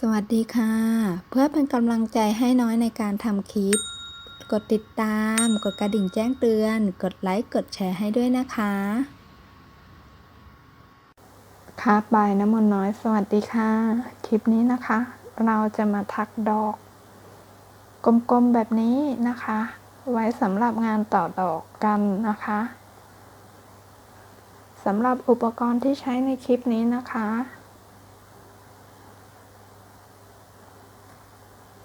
สวัสดีค่ะ เพื่อเป็นกำลังใจให้น้อยในการทำคลิป กดติดตาม กดกระดิ่งแจ้งเตือน กดไลค์ กดแชร์ให้ด้วยนะคะครับายน้ำมนต์น้อย สวัสดีค่ะ คลิปนี้นะคะ เราจะมาถักดอก กลมๆแบบนี้นะคะ ไว้สำหรับงานต่อดอกกันนะคะสำหรับอุปกรณ์ที่ใช้ในคลิปนี้นะคะ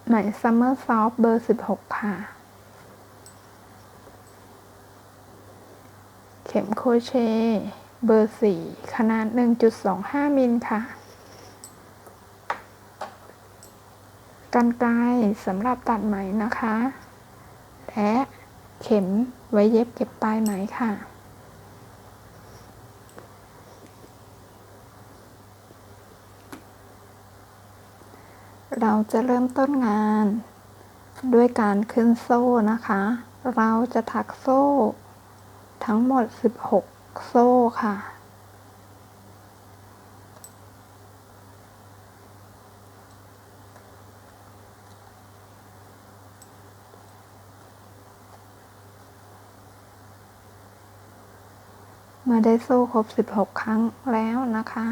ไหมซัมเมอร์ซอฟเบอร์16ค่ะ เข็มโคเชเบอร์4ขนาด1.25มิลค่ะกันไกรสำหรับตัดไหมนะคะ และเข็มไว้เย็บเก็บปลายไหมค่ะ เราจะเริ่มต้นงาน ด้วยการขึ้นโซ่นะคะ เราจะถักโซ่ ทั้งหมด 16 โซ่ค่ะ เมื่อได้โซ่ครบ 16 ครั้งแล้วนะคะ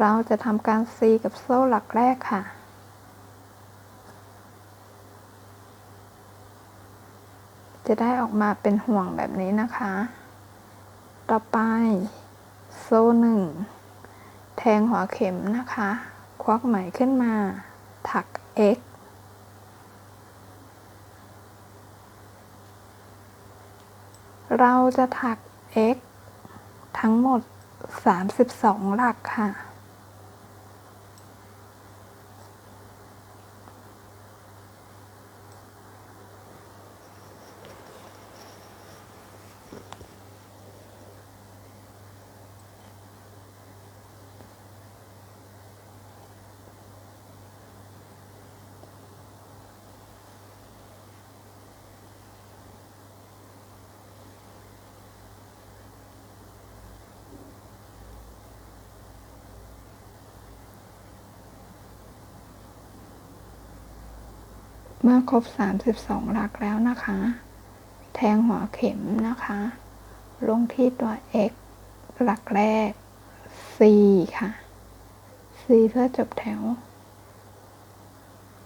เราจะทำการซีกับโซ่หลักแรกค่ะ จะได้ออกมาเป็นห่วงแบบนี้นะคะ ต่อไป โซ่หนึ่ง แทงหัวเข็มนะคะ ควักไหมขึ้นมา ถัก x เราจะถัก x ทั้งหมด 32 หลักค่ะ เมื่อครบ 32 หลักแล้วนะคะ แทงหัวเข็มนะคะ ลงที่ตัว x หลักแรก c ค่ะ c เพื่อจบแถว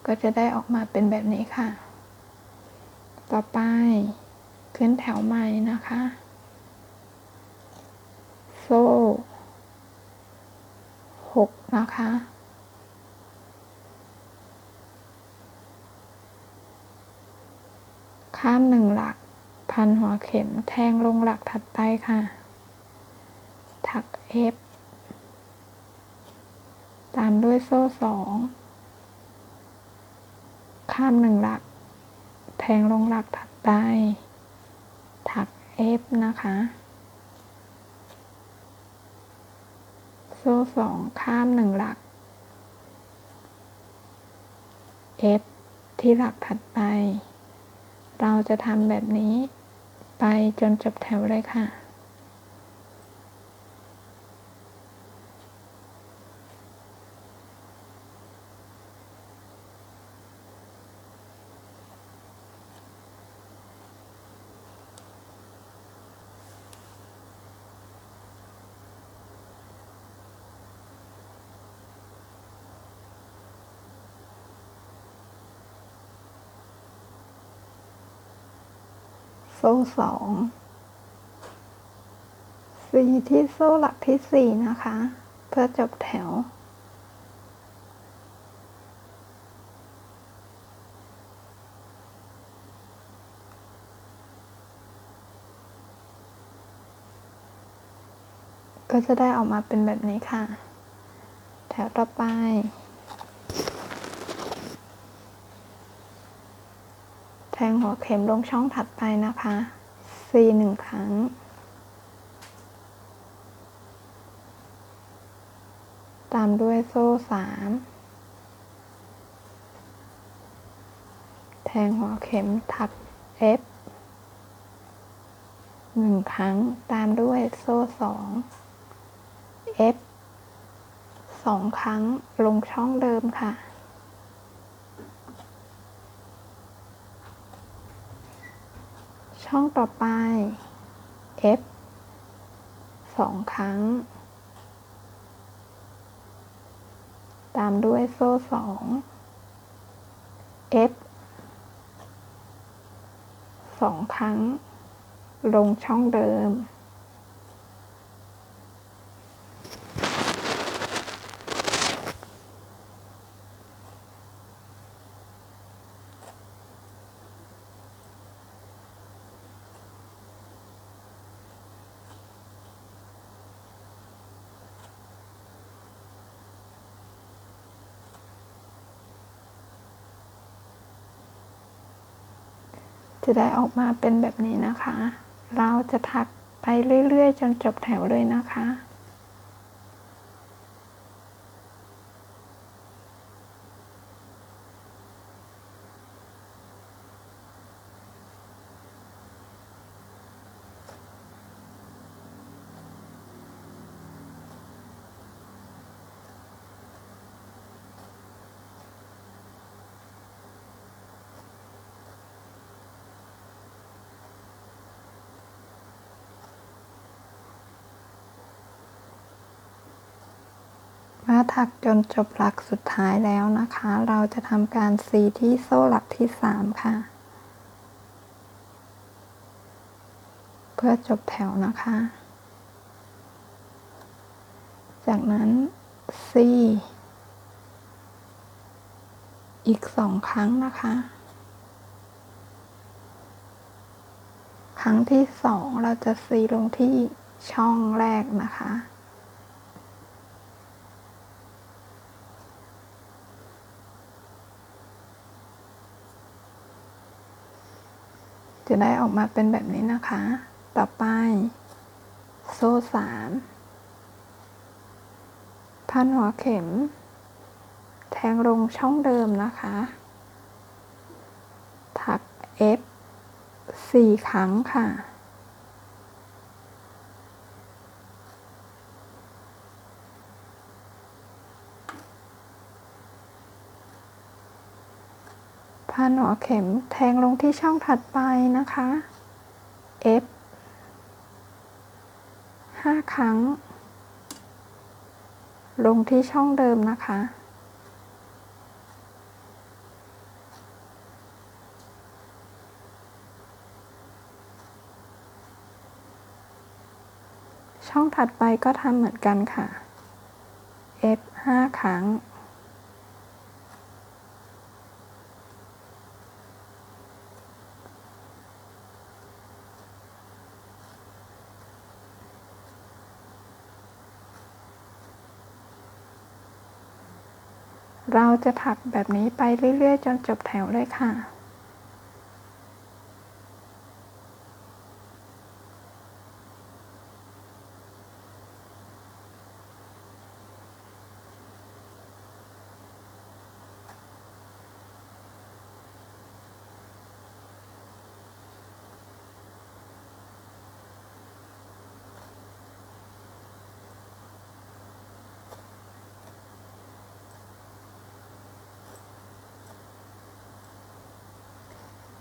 ก็จะได้ออกมาเป็นแบบนี้ค่ะ ต่อไปขึ้นแถวใหม่นะคะ โซ่ 6 นะคะ ข้ามหนึ่งหลัก พันหัวเข็มแทงลงหลักถัดไปค่ะ ถัก F ตามด้วยโซ่สองข้ามหนึ่งหลัก แทงลงหลักถัดไป ถัก F นะคะ โซ่สองข้ามหนึ่งหลัก F ที่หลักถัดไป เราจะทำแบบนี้ ไปจนจบแถวเลยค่ะ โซ่สองสีที่โซ่หลักที่สี่นะคะ เพื่อจบแถว ก็จะได้ออกมาเป็นแบบนี้ค่ะ แถวต่อไป แท งหัวเข็มลงช่องถัดไปนะคะ C หนึ่งครั้ง ตามด้วยโซ่สามแทงหัวเข็มถัก F หนึ่งครั้ง ตามด้วยโซ่สอง F สองครั้งลงช่องเดิมค่ะ ช่องต่อไป F สองครั้ง ตามด้วยโซ่สอง F สองครั้ง ลงช่องเดิม จะได้ออกมาเป็นแบบนี้นะคะ เราจะถักไปเรื่อยๆ จนจบแถวเลยนะคะ มาถักจนจบหลักสุดท้ายแล้วนะคะ เราจะทำการซีที่โซ่หลักที่สามค่ะ เพื่อจบแถวนะคะ จากนั้นซีอีกสองครั้งนะคะ ครั้งที่สองเราจะซีลงที่ช่องแรกนะคะ จะได้ออกมาเป็นแบบนี้นะคะ ต่อไป โซ่สามพันหัวเข็ม แทงลงช่องเดิมนะคะ ถัก F สี่ครั้งค่ะ พันหัวเข็มแทงลงที่ช่องถัดไปนะคะ F ห้าครั้ง ลงที่ช่องเดิมนะคะ ช่องถัดไปก็ทำเหมือนกันค่ะ F ห้าครั้ง เราจะถักแบบนี้ไปเรื่อยๆ จนจบแถวเลยค่ะ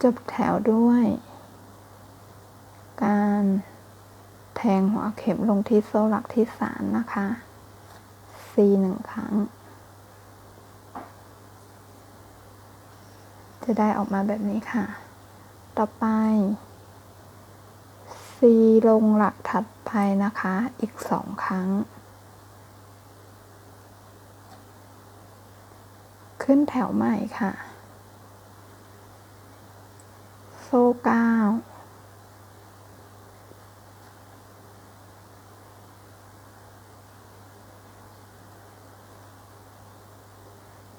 จบแถวด้วย การแทงหัวเข็มลงที่โซ่หลักที่สามนะคะ C หนึ่งครั้ง จะได้ออกมาแบบนี้ค่ะ ต่อไป C ลงหลักถัดไปนะคะ อีกสองครั้ง ขึ้นแถวใหม่ค่ะ โซ่เก้า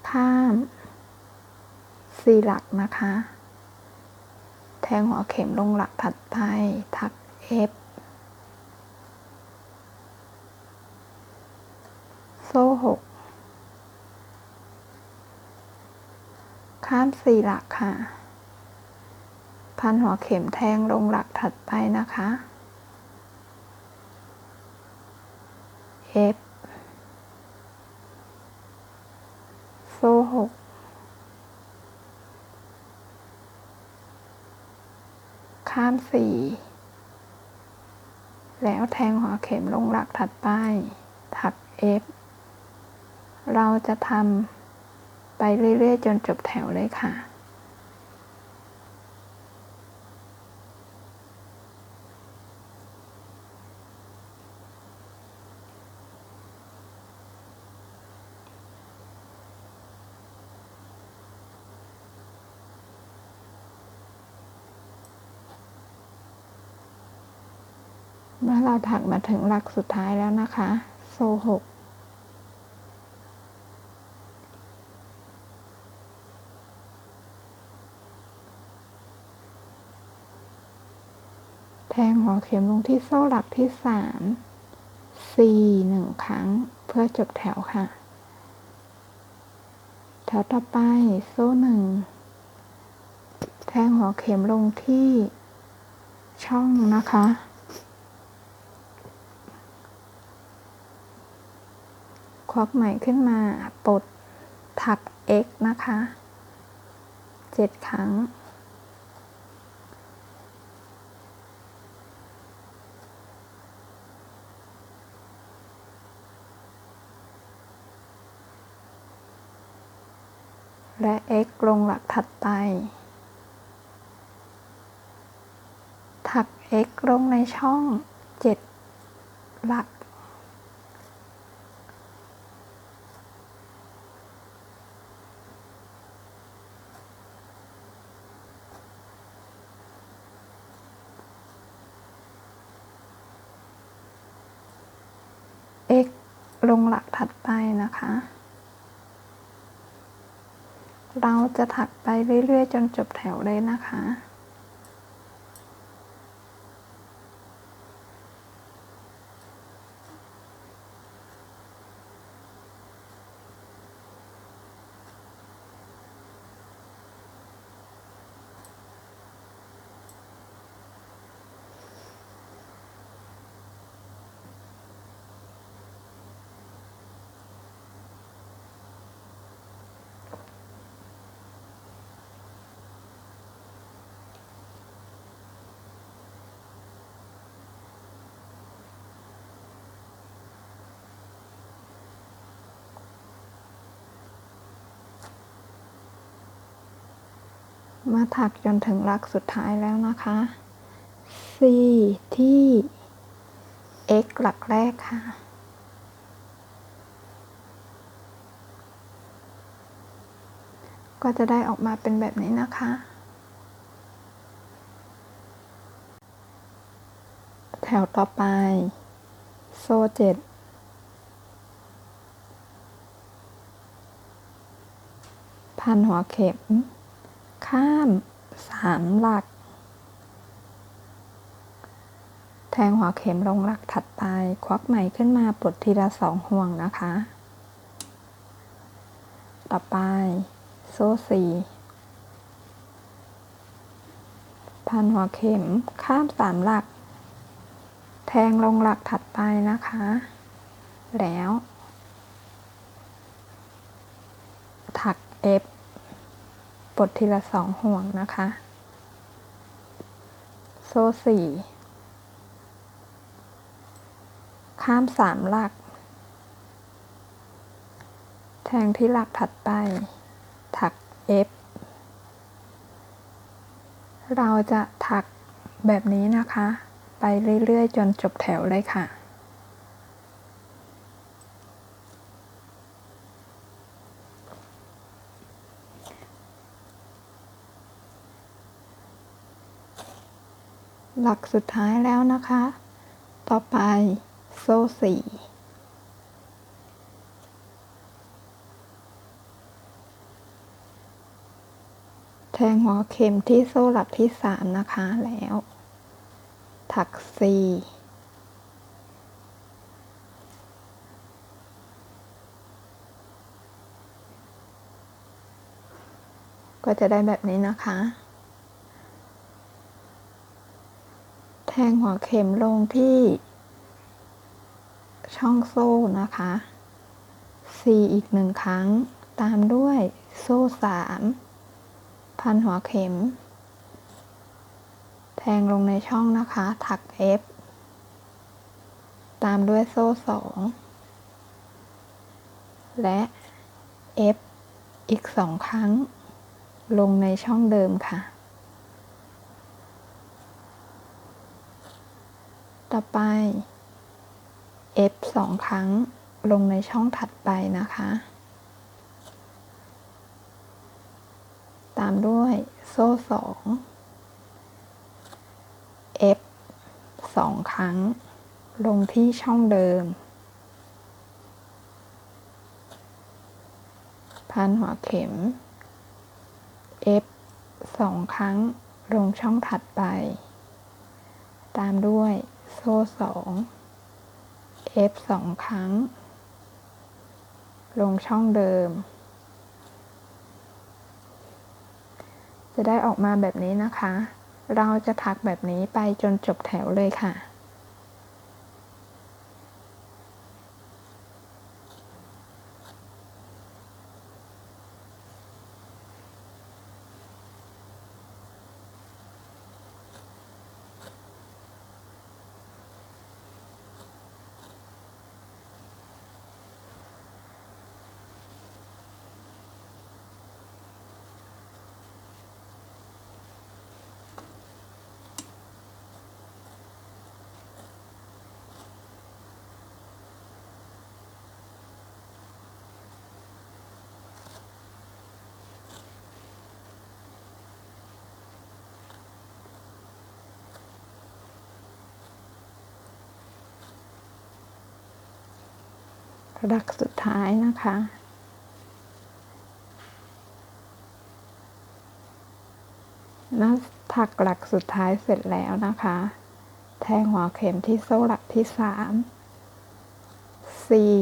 ข้ามสี่หลักนะคะ แทงหัวเข็มลงหลักถัดไปถัก F โซ่หกข้ามสี่หลักค่ะ พันหัวเข็มแทงลงหลักถัดไปนะคะ F โซ่หกข้ามสี่แล้วแทงหัวเข็มลงหลักถัดไป ถัก F เราจะทำไปเรื่อยๆ จนจบแถวเลยค่ะ เมื่อเราถักมาถึงหลักสุดท้ายแล้วนะคะ โซ่หกแทงหัวเข็มลงที่โซ่หลักที่สามสี่หนึ่งครั้งเพื่อจบแถวค่ะ แถวต่อไปโซ่หนึ่งแทงหัวเข็มลงที่ช่องนะคะ ควักไหม่ขึ้นมาปลดถัก x นะคะเจ็ดครั้ง และ x ลงหลักถัดไป ถัก x ลงในช่อง 7 หลัก x ลงหลักถัดไปนะคะ เราจะถักไปเรื่อยๆ จนจบแถวเลยนะคะ มาถักจนถึงหลักสุดท้ายแล้วนะคะ C ที่ x หลักแรกค่ะ ก็จะได้ออกมาเป็นแบบนี้นะคะ แถวต่อไป โซ่เจ็ดพันหัวเข็ม ข้ามสามหลัก แทงหัวเข็มลงหลักถัดไป ควักไหมขึ้นมาปลดทีละสองห่วงนะคะ ต่อไป โซ่สี่พันหัวเข็มข้ามสามหลัก แทงลงหลักถัดไปนะคะ แล้ว ถัก F ปล ดทีละสองห่วงนะคะ โซ่สี่ข้ามสามหลัก แทงที่หลักถัดไป ถัก F เราจะถักแบบนี้นะคะ ไปเรื่อยๆ จนจบแถวเลยค่ะ หลักสุดท้ายแล้วนะคะ ต่อไปโซ่สี่แทงหัวเข็มที่โซ่หลักที่สามนะคะแล้ว ถักสี่ก็จะได้แบบนี้นะคะ แทงหัวเข็มลงที่ ช่องโซ่นะคะ C อีกหนึ่งครั้ง ตามด้วยโซ่สามพันหัวเข็ม แทงลงในช่องนะคะ ถัก F ตามด้วยโซ่สองและ F อีกสองครั้ง ลงในช่องเดิมค่ะ ต่อไป F สองครั้งลงในช่องถัดไปนะคะ ตามด้วยโซ่สอง F สองครั้ง ลงที่ช่องเดิม พันหัวเข็ม F สองครั้งลงช่องถัดไป ตามด้วย โซ่สอง F สองครั้ง ลงช่องเดิม จะได้ออกมาแบบนี้นะคะ เราจะถักแบบนี้ไปจนจบแถวเลยค่ะ หลักสุดท้ายนะคะนับถักหลักสุดท้ายเสร็จแล้วนะคะ แทงหัวเข็มที่โซ่หลักที่สามสี่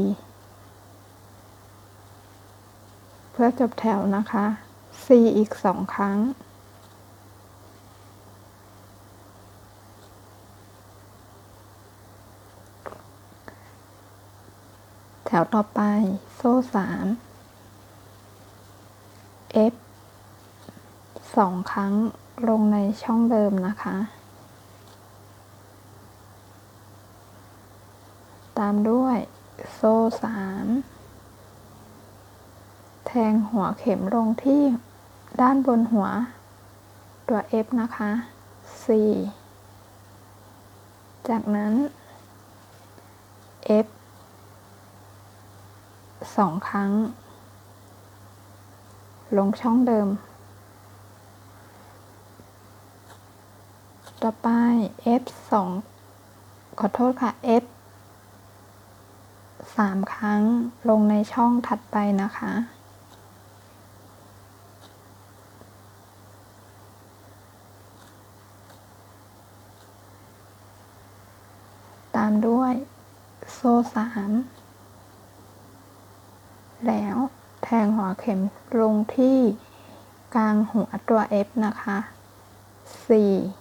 เพื่อจบแถวนะคะสี่อีกสองครั้ง แถวต่อไป โซ่สาม F สองครั้งลงในช่องเดิมนะคะ ตามด้วยโซ่สามแทงหัวเข็มลงที่ด้านบนหัว ตัว F นะคะ 4 จากนั้น F สองครั้ง ลงช่องเดิม ต่อไป F สองขอโทษค่ะ F สามครั้งลงในช่องถัดไปนะคะ ตามด้วยโซ่สาม แล้ว แทงหัวเข็มลงที่กลางหัวตัว F นะคะ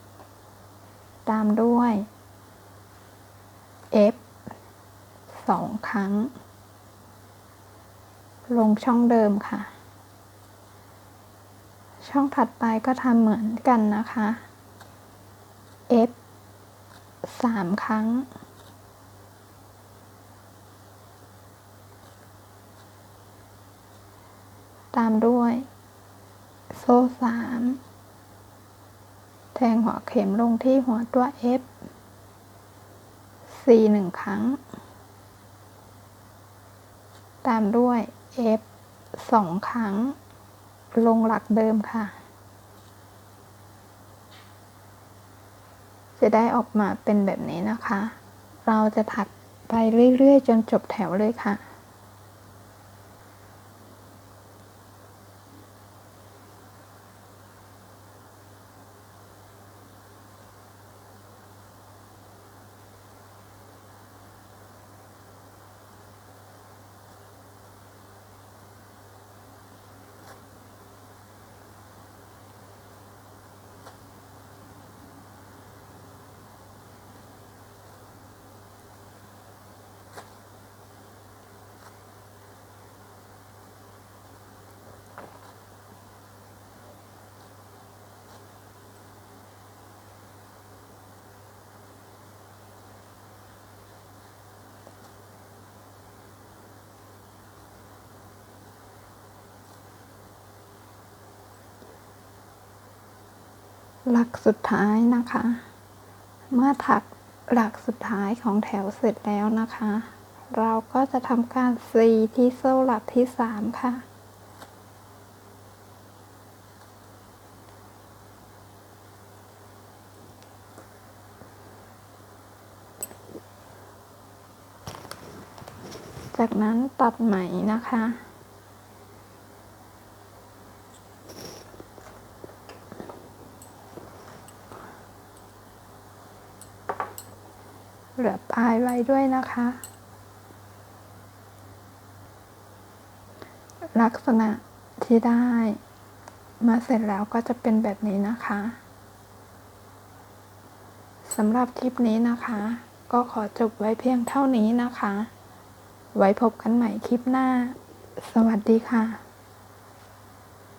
4 ตามด้วย F สองครั้ง ลงช่องเดิมค่ะ ช่องถัดไปก็ทำเหมือนกันนะคะ F สามครั้ง ตามด้วย โซ่สามแทงหัวเข็มลงที่หัวตัว F สี่หนึ่งครั้ง ตามด้วย F สองครั้ง ลงหลักเดิมค่ะ จะได้ออกมาเป็นแบบนี้นะคะ เราจะถักไปเรื่อยๆ จนจบแถวเลยค่ะ หลักสุดท้ายนะคะ เมื่อถักหลักสุดท้ายของแถวเสร็จแล้วนะคะ เราก็จะทำการซีที่โซ่หลักที่สามค่ะ จากนั้นตัดไหมนะคะ เหลือ ลายไว้ด้วยนะคะ ลักษณะที่ได้มาเสร็จแล้วก็จะเป็นแบบนี้นะคะสำหรับคลิปนี้นะคะ ก็ขอจบไว้เพียงเท่านี้นะคะ ไว้พบกันใหม่คลิปหน้า สวัสดีค่ะ